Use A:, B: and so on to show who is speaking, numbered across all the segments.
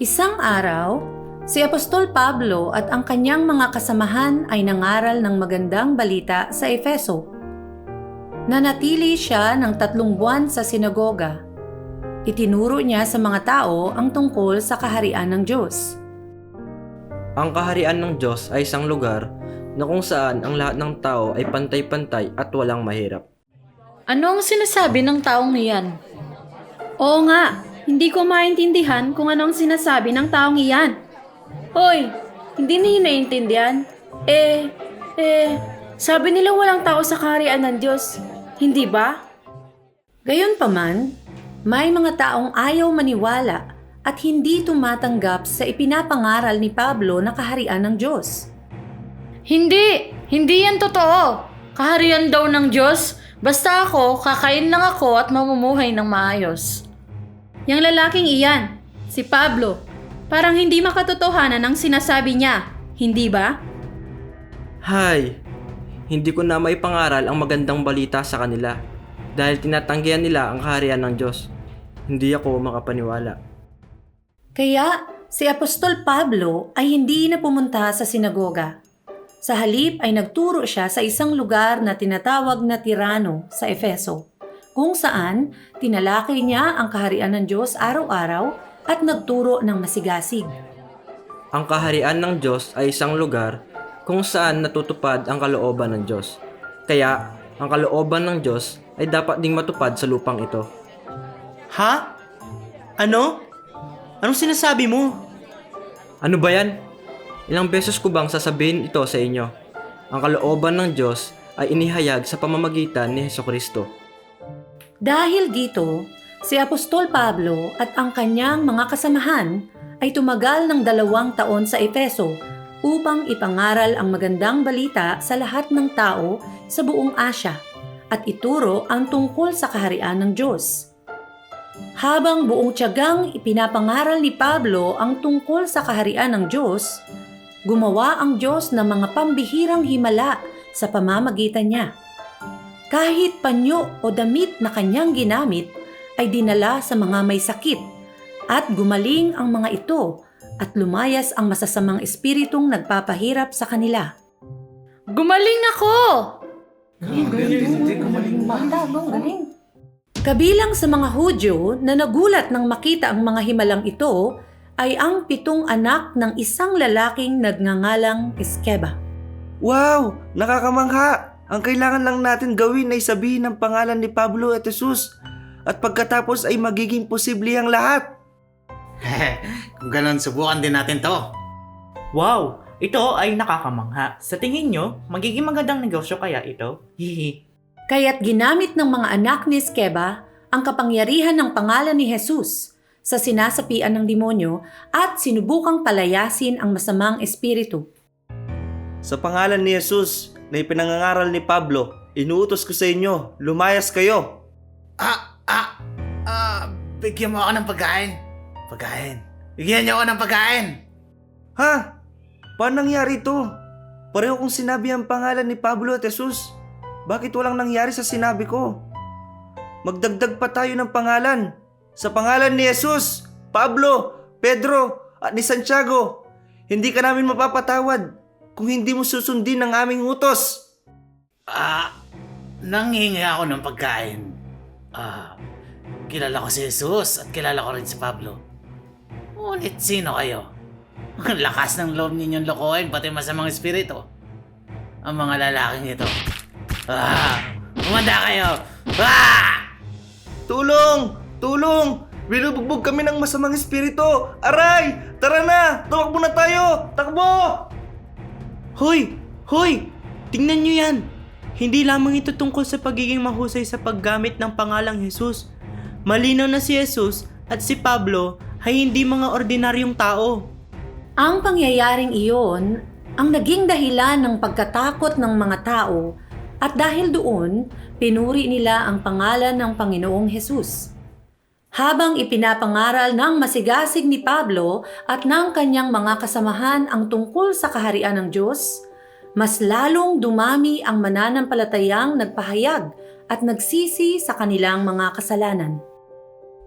A: Isang araw, si Apostol Pablo at ang kanyang mga kasamahan ay nangaral ng magandang balita sa Efeso. Nanatili siya ng tatlong buwan sa sinagoga. Itinuro niya sa mga tao ang tungkol sa kaharian ng Diyos.
B: Ang kaharian ng Diyos ay isang lugar na kung saan ang lahat ng tao ay pantay-pantay at walang mahirap.
C: Ano ang sinasabi ng taong iyan?
D: Oo nga, hindi ko maintindihan kung ano ang sinasabi ng taong iyan. Hoy, hindi niyo naiintindihan? Eh, eh, sabi nila walang tao sa kaharian ng Diyos. Hindi ba?
A: Gayunpaman, may mga taong ayaw maniwala at hindi tumatanggap sa ipinapangaral ni Pablo na kaharian ng Diyos.
C: Hindi! Hindi yan totoo! Kaharian daw ng Diyos. Basta ako, kakain lang ako at mamumuhay ng maayos.
D: Yang lalaking iyan, si Pablo, parang hindi makatotohanan ang sinasabi niya. Hindi ba?
B: Hay! Hindi ko na may pangaral ang magandang balita sa kanila dahil tinatanggihan nila ang kaharian ng Diyos. Hindi ako makapaniwala.
A: Kaya si Apostol Pablo ay hindi na pumunta sa sinagoga. Sa halip ay nagturo siya sa isang lugar na tinatawag na Tirano sa Efeso, kung saan tinalakay niya ang kaharian ng Diyos araw-araw at nagturo ng masigasig.
B: Ang kaharian ng Diyos ay isang lugar kung saan natutupad ang kalooban ng Diyos. Kaya, ang kalooban ng Diyos ay dapat ding matupad sa lupang ito.
E: Ha? Ano? Anong sinasabi mo?
B: Ano ba yan? Ilang beses ko bang sasabihin ito sa inyo? Ang kalooban ng Diyos ay inihayag sa pamamagitan ni Heso Kristo.
A: Dahil dito, si Apostol Pablo at ang kanyang mga kasamahan ay tumagal ng dalawang taon sa Efeso upang ipangaral ang magandang balita sa lahat ng tao sa buong Asya at ituro ang tungkol sa kaharian ng Diyos. Habang buong tiyagang ipinapangaral ni Pablo ang tungkol sa kaharian ng Diyos, gumawa ang Diyos ng mga pambihirang himala sa pamamagitan niya. Kahit panyo o damit na kanyang ginamit ay dinala sa mga may sakit at gumaling ang mga ito at lumayas ang masasamang espiritong nagpapahirap sa kanila.
C: Gumaling ako!
A: Kabilang sa mga Hudyo na nagulat nang makita ang mga himalang ito ay ang pitong anak ng isang lalaking nagngangalang Eskeba.
F: Wow! Nakakamangha! Ang kailangan lang natin gawin ay sabihin ang pangalan ni Pablo at Jesus. At pagkatapos ay magiging posible ang lahat.
G: Kung ganon, subukan din natin to.
E: Wow! Ito ay nakakamangha. Sa tingin nyo, magiging magandang negosyo kaya ito? Hihi.
A: Kaya't ginamit ng mga anak ni Eskeba ang kapangyarihan ng pangalan ni Jesus sa sinasapian ng demonyo at sinubukang palayasin ang masamang espiritu.
F: Sa pangalan ni Jesus na ipinangangaral ni Pablo, inuutos ko sa inyo, lumayas kayo.
G: Ah, ah, ah, bigyan mo ako ng pagkain. Pagkain. Bigyan niyo ako ng pagkain.
F: Ha? Paano nangyari ito? Pareho kong sinabi ang pangalan ni Pablo at Jesus. Bakit walang nangyari sa sinabi ko? Magdagdag pa tayo ng pangalan. Sa pangalan ni Jesus, Pablo, Pedro, at ni Santiago, hindi ka namin mapapatawad kung hindi mo susundin ang aming utos.
G: Ah, nanghingi ako ng pagkain. Ah, kilala ko si Jesus at kilala ko rin si Pablo. Ngunit sino kayo? Ang lakas ng loob ninyong lokohin pati masamang espiritu. Ang mga lalaking ito. Ah, umanda kayo! Ah!
F: Tulong! Tulong! Binubugbog kami ng masamang espiritu! Aray! Tara na! Tumakbo na tayo! Takbo!
E: Hoy! Hoy! Tingnan nyo yan! Hindi lamang ito tungkol sa pagiging mahusay sa paggamit ng pangalang Jesus. Malinaw na si Jesus at si Pablo ay hindi mga ordinaryong tao.
A: Ang pangyayaring iyon ang naging dahilan ng pagkatakot ng mga tao at dahil doon, pinuri nila ang pangalan ng Panginoong Hesus. Habang ipinapangaral ng masigasig ni Pablo at ng kanyang mga kasamahan ang tungkol sa kaharian ng Diyos, mas lalong dumami ang mananampalatayang nagpahayag at nagsisi sa kanilang mga kasalanan.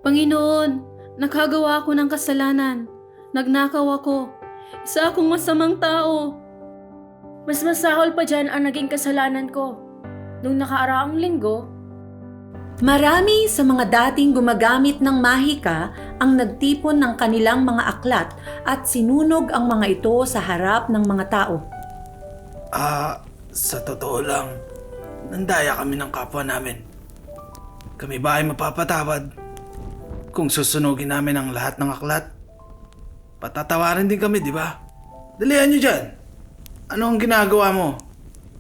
D: Panginoon, nakagawa ako ng kasalanan. Nagnakaw ako. Isa akong masamang tao. Mas masahol pa dyan ang naging kasalanan ko. Nung nakaraang linggo,
A: Marami sa mga dating gumagamit ng mahika ang nagtipon ng kanilang mga aklat at sinunog ang mga ito sa harap ng mga tao.
H: Ah, sa totoo lang, nandaya kami ng kapwa namin. Kami ba ay mapapatawad kung susunugin namin ang lahat ng aklat? Patatawarin din kami, di ba? Dalihan nyo dyan. Ano ang ginagawa mo?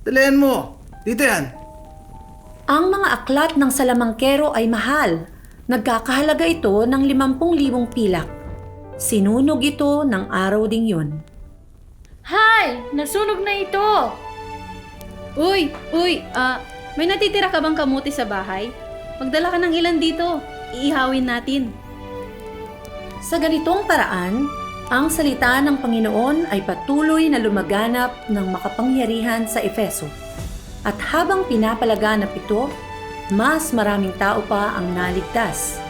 H: Dalihan mo. Dito yan.
A: Ang mga aklat ng salamangkero ay mahal. Nagkakahalaga ito ng 50,000 pilak. Sinunog ito ng araw ding yun.
I: Hay! Nasunog na ito!
D: Uy, uy, ah, may natitira ka bang kamuti sa bahay? Magdala ka ng ilan dito. Iihawin natin.
A: Sa ganitong paraan, ang salita ng Panginoon ay patuloy na lumaganap ng makapangyarihan sa Efeso. At habang pinapalaganap ito, mas maraming tao pa ang naligtas.